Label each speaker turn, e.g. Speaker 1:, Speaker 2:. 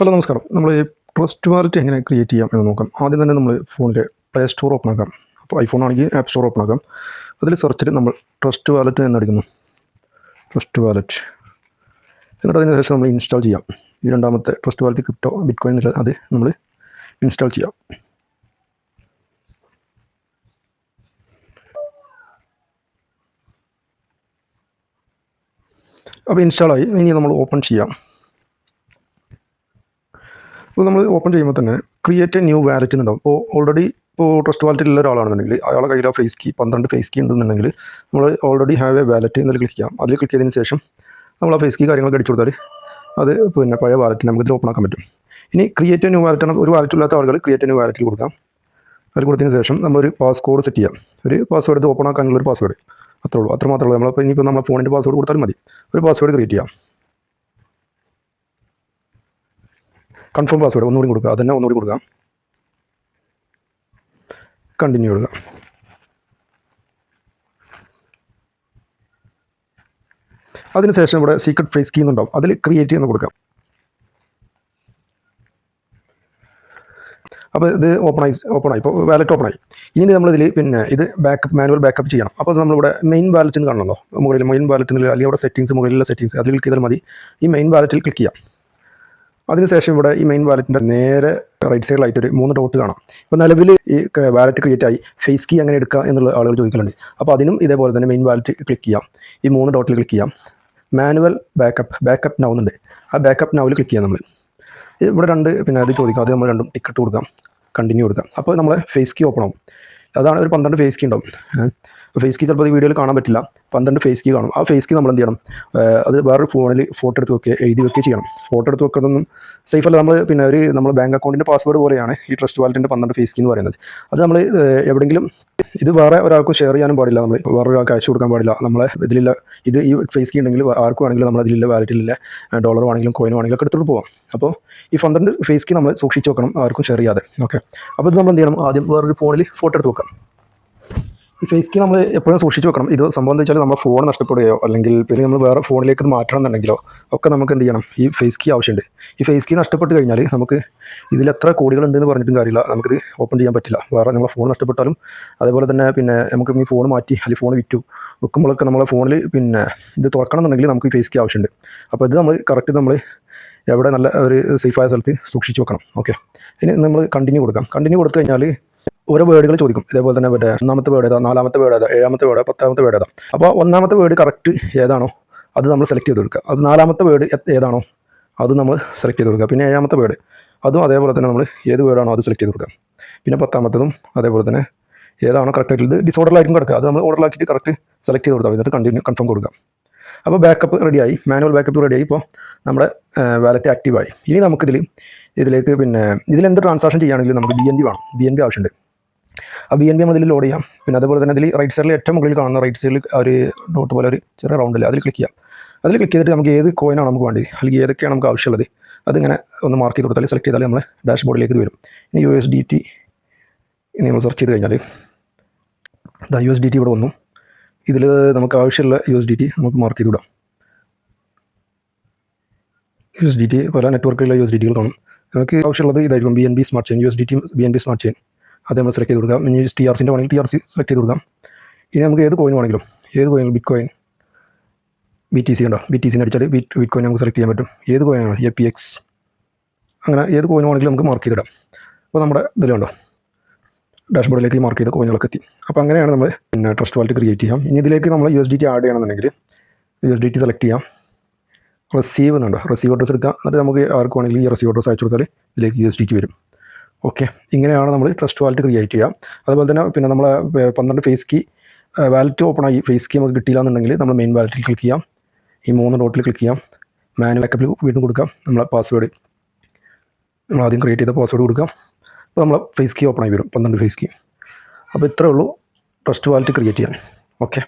Speaker 1: Hello നമസ്കാരം. നമ്മൾ trust wallet എങ്ങനെ ക്രിയേറ്റ് ചെയ്യാം എന്ന് നോക്കാം. ആദ്യം തന്നെ നമ്മൾ ഫോണിന്റെ പ്ലേ സ്റ്റോർ ഓപ്പൺ ആക്കാം. അപ്പോൾ ഐഫോൺ ആണെങ്കിൽ ആപ്പ് സ്റ്റോർ ഓപ്പൺ ആക്കാം. അതിൽ സെർച്ചിൽ നമ്മൾ ട്രസ്റ്റ് വാലറ്റ് എന്നടിക്കുന്നു ട്രസ്റ്റ് വാലറ്റ് എന്നിട്ട് അതിന് ശേഷം നമ്മൾ ഇൻസ്റ്റാൾ ചെയ്യാം. ഈ രണ്ടാമത്തെ trust wallet crypto bitcoin എന്നുള്ളത് അത് നമ്മൾ ഇൻസ്റ്റാൾ ചെയ്യാം. അപ്പോൾ ഇൻസ്റ്റാളായി ഇനി നമ്മൾ ഓപ്പൺ ചെയ്യാം. അപ്പോൾ നമ്മൾ ഓപ്പൺ ചെയ്യുമ്പോൾ തന്നെ ക്രിയേറ്റ് എ ന്യൂ വാലറ്റ് എന്നുണ്ടാവും. അപ്പോൾ ഓൾറെഡി ഇപ്പോൾ ട്രസ്റ്റ് വാലറ്റിലുള്ള ഒരാളാണെന്നുണ്ടെങ്കിൽ അയാളെ കയ്യിൽ ആ ഫേസ് കീ പന്ത്രണ്ട് ഫേസ് കീ ഉണ്ടെന്നുണ്ടെങ്കിൽ നമ്മൾ ഓൾറെഡി ഹാവ് എ വാലറ്റ് എന്നതിൽ ക്ലിക്ക് ചെയ്യാം. അതിൽ ക്ലിക്ക് ചെയ്തതിന് ശേഷം നമ്മൾ ആ ഫേസ് കീ കാര്യങ്ങളൊക്കെ അടിച്ചു കൊടുത്താൽ അത് പിന്നെ പഴയ വാലറ്റ് നമുക്ക് ഇതിൽ ഓപ്പൺ ആക്കാൻ പറ്റും. ഇനി ക്രിയേറ്റ് ന്യൂ വാലറ്റ് ആണ് ഒരു വാലറ്റ് ഇല്ലാത്ത ആളുകൾ ക്രിയേറ്റ് ന്യൂ വാലറ്റിൽ കൊടുക്കാം. അതിൽ കൊടുത്തതിന് ശേഷം നമ്മളൊരു പാസ്വേഡ് സെറ്റ് ചെയ്യാം. ഒരു പാസ്വേഡ് ഇത് ഓപ്പൺ ആക്കാനുള്ള ഒരു പാസ്വേഡ് അത്രേ ഉള്ളൂ. അത്ര മാത്രമേ ഉള്ളൂ. നമ്മളിപ്പോൾ ഇനിയിപ്പോൾ നമ്മുടെ ഫോണിന്റെ പാസ്വേഡ് കൊടുത്താലും മതി. ഒരു പാസ്വേഡ് ക്രിയേറ്റ് ചെയ്യാം. കൺഫേം പാസ്വേഡ് ഒന്നുകൂടി കൊടുക്കുക. അതന്നെ ഒന്നുകൂടി കൊടുക്കാം കണ്ടിന്യൂ കൊടുക്കുക. അതിനുശേഷം ഇവിടെ സീക്രട്ട് ഫേസ് കീ എന്നുണ്ടാവും. അതിൽ ക്രിയേറ്റ് ചെയ്യുന്ന കൊടുക്കാം. അപ്പോൾ ഇത് ഓപ്പണായി ഓപ്പണായി ഇപ്പോൾ വാലറ്റ് ഓപ്പണായി ഇനി നമ്മളിതിൽ പിന്നെ ഇത് ബാക്കപ്പ് മാനുവൽ ബാക്കപ്പ് ചെയ്യണം. അപ്പോൾ അത് നമ്മളിവിടെ മെയിൻ വാലറ്റ് എന്ന് കാണണമല്ലോ മുകളിൽ മെയിൻ വാലറ്റിൽ അല്ലെങ്കിൽ അവിടെ സെറ്റിങ്സ് മുകളിലുള്ള സെറ്റിങ്സ് അതിൽ ക്ലിക്ക് ചെയ്താൽ മതി. ഈ മെയിൻ വാലറ്റിൽ ക്ലിക്ക് ചെയ്യാം. അതിനുശേഷം ഇവിടെ ഈ മെയിൻ വാലറ്റിന്റെ നേരെ റൈറ്റ് സൈഡിലായിട്ട് ഒരു മൂന്ന് ഡോട്ട് കാണാം. ഇപ്പോൾ നിലവിൽ ഈ വാലറ്റ് ക്രിയേറ്റ് ആയി. ഫേസ് കീ അങ്ങനെ എടുക്കുക എന്നുള്ള ആളുകൾ ചോദിക്കലുണ്ട്. അപ്പോൾ അതിനും ഇതേപോലെ തന്നെ മെയിൻ വാലറ്റ് ക്ലിക്ക് ചെയ്യാം. ഈ മൂന്ന് ഡോട്ടിൽ ക്ലിക്ക് ചെയ്യാം. മാനുവൽ ബാക്കപ്പ് ബാക്കപ്പ് നൗ എന്നുണ്ട് ആ ബാക്കപ്പ് നൗവിൽ ക്ലിക്ക് ചെയ്യാം നമ്മൾ ഇവിടെ രണ്ട് പിന്നെ അത് ചോദിക്കാം. അത് നമ്മൾ രണ്ടും ടിക്കറ്റ് കൊടുക്കാം. കണ്ടിന്യൂ കൊടുക്കാം. അപ്പോൾ നമ്മളെ ഫേസ് കീ ഓപ്പൺ ആവും. അതാണ് ഒരു പന്ത്രണ്ട് ഫേസ് കീ ഉണ്ടാവും. ഫേസ് കീ ചിലപ്പോൾ വീഡിയോയിൽ കാണാൻ പറ്റില്ല. പന്ത്രണ്ട് ഫേസ് കീ കാണും. ആ ഫേസ് കീ നമ്മൾ എന്ത് ചെയ്യണം? അത് വേറൊരു ഫോണിൽ ഫോട്ടോ എടുത്ത് വെക്കുക എഴുതി വെക്കുക ചെയ്യണം. ഫോട്ടോ എടുത്ത് വെക്കുന്നതൊന്നും സേഫ് അല്ല. നമ്മൾ പിന്നെ ഒരു നമ്മൾ ബാങ്ക് അക്കൗണ്ടിന്റെ പാസ്വേഡ് പോലെയാണ് ഈ ട്രസ്റ്റ് വാലറ്റിന്റെ പന്ത്രണ്ട് ഫേസ് കീ എന്ന് പറയുന്നത്. അത് നമ്മൾ എവിടെയെങ്കിലും ഇത് വേറെ ഒരാൾക്കും ഷെയർ ചെയ്യാനും പാടില്ല. നമ്മൾ വേറെ ഒരാൾക്ക് അയച്ചു കൊടുക്കാൻ പാടില്ല. നമ്മളെ ഇതിലുള്ള ഇത് ഈ ഫേസ് കീ ഉണ്ടെങ്കിൽ ആർക്കും ആണെങ്കിലും നമ്മൾ അതിലുള്ള വാലറ്റിലുള്ള ഡോളർ ആണെങ്കിലും കോയിനും ആണെങ്കിലും ഒക്കെ എടുത്തിട്ട് പോകാം അപ്പോൾ ഈ പന്ത്രണ്ട് ഫേസ് കീ നമ്മൾ സൂക്ഷിച്ച് വെക്കണം ആർക്കും ഷെയർ ചെയ്യാതെ. ഓക്കെ അപ്പോൾ ഇത് നമ്മൾ എന്ത് ചെയ്യണം? ആദ്യം വേറൊരു ഫോണിൽ ഫോട്ടോ എടുത്ത് വെക്കാം ഈ ഫേസ് കീ നമ്മൾ എപ്പോഴും സൂക്ഷിച്ച് വെക്കണം. ഇത് സംഭവം എന്താ വെച്ചാൽ നമ്മുടെ ഫോൺ നഷ്ടപ്പെടുകയോ അല്ലെങ്കിൽ പിന്നെ നമ്മൾ വേറെ ഫോണിലേക്ക് ഇത് മാറ്റണം എന്നുണ്ടെങ്കിലോ ഒക്കെ നമുക്ക് എന്ത് ചെയ്യണം? ഈ ഫേസ് കീ ആവശ്യമുണ്ട്. ഈ ഫേസ് കീ നഷ്ടപ്പെട്ട് കഴിഞ്ഞാൽ നമുക്ക് ഇതിൽ എത്ര കോടികളുണ്ടെന്ന് പറഞ്ഞിട്ടും കാര്യമില്ല. നമുക്കിത് ഓപ്പൺ ചെയ്യാൻ പറ്റില്ല. വേറെ നമ്മളെ ഫോൺ നഷ്ടപ്പെട്ടാലും അതേപോലെ തന്നെ പിന്നെ നമുക്ക് ഈ ഫോൺ മാറ്റി അല്ലെങ്കിൽ ഫോൺ വിറ്റു വെക്കുമ്പോഴൊക്കെ നമ്മളെ ഫോണിൽ പിന്നെ ഇത് തുറക്കണം എന്നുണ്ടെങ്കിൽ നമുക്ക് ഈ ഫേസ് കീ ആവശ്യമുണ്ട്. അപ്പോൾ ഇത് നമ്മൾ കറക്റ്റ് നമ്മൾ എവിടെ നല്ല ഒരു സേഫായ സ്ഥലത്ത് സൂക്ഷിച്ച് വെക്കണം. ഓക്കെ ഇനി നമ്മൾ കണ്ടിന്യൂ കൊടുക്കാം. കണ്ടിന്യൂ കൊടുത്തു കഴിഞ്ഞാൽ ഓരോ വേർഡുകൾ ചോദിക്കും. ഇതേപോലെ തന്നെ മറ്റേ ഒന്നാമത്തെ വേർഡ് ഏതാ നാലാമത്തെ വേർഡ് ഏതാ ഏഴാമത്തെ വേർഡ് പത്താമത്തെ വേർഡ് ഏതാ. അപ്പോൾ ഒന്നാമത്തെ വേർഡ് കറക്റ്റ് ഏതാണോ അത് നമ്മൾ സെലക്ട് ചെയ്ത് കൊടുക്കുക. അത് നാലാമത്തെ വേർഡ് ഏതാണോ അത് നമ്മൾ സെലക്ട് ചെയ്ത് കൊടുക്കുക. പിന്നെ ഏഴാമത്തെ വേർഡ് അതും അതേപോലെ തന്നെ നമ്മൾ ഏത് വേർഡാണോ അത് സെലക്ട് ചെയ്ത് കൊടുക്കുക. പിന്നെ പത്താമത്തതും അതേപോലെ തന്നെ ഏതാണോ കറക്റ്റ് ആയിട്ടുള്ളത് ഡിസോർഡറിലായിരിക്കും കിടക്കുക. അത് നമ്മൾ ഓർഡറിലാക്കിയിട്ട് കറക്റ്റ് സെലക്ട് ചെയ്ത് കൊടുക്കുക എന്നിട്ട് കണ്ടിന്യൂ കൺഫേം കൊടുക്കുക. അപ്പോൾ ബാക്കപ്പ് റെഡിയായി മാനുവൽ ബാക്കപ്പ് റെഡിയായി ഇപ്പോൾ നമ്മുടെ വാലറ്റ് ആക്റ്റീവായി ഇനി നമുക്കിതിൽ ഇതിലേക്ക് പിന്നെ ഇതിലെന്ത് ട്രാൻസാക്ഷൻ ചെയ്യുകയാണെങ്കിലും നമുക്ക് ബി എൻ ബി വേണം. ബി എൻ ബി ആവശ്യമുണ്ട്. ആ ബി എൻ ബി നമ്മൾ ഇതിൽ ലോഡ് ചെയ്യാം. പിന്നെ അതുപോലെ തന്നെ ഇതിൽ റൈറ്റ് സൈഡിൽ ഏറ്റവും മുകളിൽ കാണുന്ന റൈറ്റ് സൈഡിൽ ഒരു ഡോട്ട് പോലെ ഒരു ചെറിയ റൗണ്ടിൽ അതിൽ ക്ലിക്ക് ചെയ്യാം. അതിൽ ക്ലിക്ക് ചെയ്തിട്ട് നമുക്ക് ഏത് കോയിനാണ് നമുക്ക് വേണ്ടത്? അല്ലെങ്കിൽ ഏതൊക്കെയാണ് നമുക്ക് ആവശ്യമുള്ളത്? അതിങ്ങനെ ഒന്ന് മാർക്ക് ചെയ്ത് കൊടുത്താൽ സെലക്ട് ചെയ്താൽ നമ്മൾ ഡാഷ് ബോർഡിലേക്ക് വരും. ഇനി യു എസ് ഡി ടി നമ്മൾ സെർച്ച് ചെയ്ത് കഴിഞ്ഞാൽ ഇതാ യു എസ് ഡി ടി ഇവിടെ വന്നു. ഇതിൽ നമുക്ക് ആവശ്യമുള്ള യു എസ് ഡി ടി നമുക്ക് മാർക്ക് ചെയ്ത് വിടാം യു എസ് ഡി ടി പല നെറ്റ്വർക്കിലുള്ള യു എസ് ഡി ടികൾ കാണും. നമുക്ക് ആവശ്യമുള്ളത് ഇതായിരിക്കും B N B smart chain U S D T B N B smart chain അത് നമ്മൾ സെലക്ട് ചെയ്ത് കൊടുക്കാം. ഇനി ടി ആർ സിന്റെ വേണമെങ്കിൽ ടി ആർ സി സെലക്ട് ചെയ്ത് കൊടുക്കാം. ഇനി നമുക്ക് ഏത് കോയിൻ വേണമെങ്കിലും ഏത് coin bitcoin B T C ഉണ്ടോ? ബി ടി സിന് അടിച്ചാൽ ബിറ്റ് ബിറ്റ് കോയിൻ നമുക്ക് സെലക്ട് ചെയ്യാൻ പറ്റും. ഏത് കോയിനാണ് എ പി എക്സ് അങ്ങനെ ഏത് കോയിൻ വേണമെങ്കിലും നമുക്ക് മാർക്ക് ചെയ്തിടാം. അപ്പോൾ നമ്മുടെ ഇതിലുണ്ടോ ഡാഷ്ബോർഡിലേക്ക് മാർക്ക് ചെയ്ത കോയിനുകളൊക്കെ എത്തി. അപ്പോൾ അങ്ങനെയാണ് നമ്മൾ പിന്നെ ട്രസ്റ്റ് വാലറ്റ് ക്രിയേറ്റ് ചെയ്യാം. ഇനി ഇതിലേക്ക് നമ്മൾ U S D T add ചെയ്യണമെന്നുണ്ടെങ്കിൽ U S D T select ചെയ്യാം. റിസീവ് എന്നുണ്ടോ? റിസീവ് അഡ്രസ് എടുക്കാം. എന്നിട്ട് നമുക്ക് ആർക്ക് വേണമെങ്കിൽ ഈ റിസീവ് അഡ്രസ് അയച്ചു കൊടുത്താൽ ഇതിലേക്ക് യു എസ് ഡി ടി വരും. ഓക്കെ. ഇങ്ങനെയാണ് നമ്മൾ ട്രസ്റ്റ് വാലറ്റ് ക്രിയേറ്റ് ചെയ്യുക. അതുപോലെ തന്നെ പിന്നെ നമ്മൾ പന്ത്രണ്ട് ഫേസ് കീ വാലറ്റ് ഓപ്പൺ ആയി ഫേസ് കീ നമുക്ക് കിട്ടിയില്ല എന്നുണ്ടെങ്കിൽ നമ്മൾ മെയിൻ വാലറ്റിൽ ക്ലിക്ക് ചെയ്യാം. ഈ മൂന്ന് ഡോട്ടിൽ ക്ലിക്ക് ചെയ്യാം. മാനുവൽ ബാക്കപ്പിൽ വീണ്ടും കൊടുക്കാം. നമ്മളെ പാസ്വേഡ് നമ്മൾ ആദ്യം ക്രിയേറ്റ് ചെയ്ത പാസ്വേഡ് കൊടുക്കാം. അപ്പോൾ നമ്മളെ ഫേസ് കീ ഓപ്പൺ ആയി വരും. പന്ത്രണ്ട് ഫേസ് കീ അപ്പോൾ ഇത്രയേ ഉള്ളൂ ട്രസ്റ്റ് വാലറ്റ് ക്രിയേറ്റ് ചെയ്യാൻ. ഓക്കെ.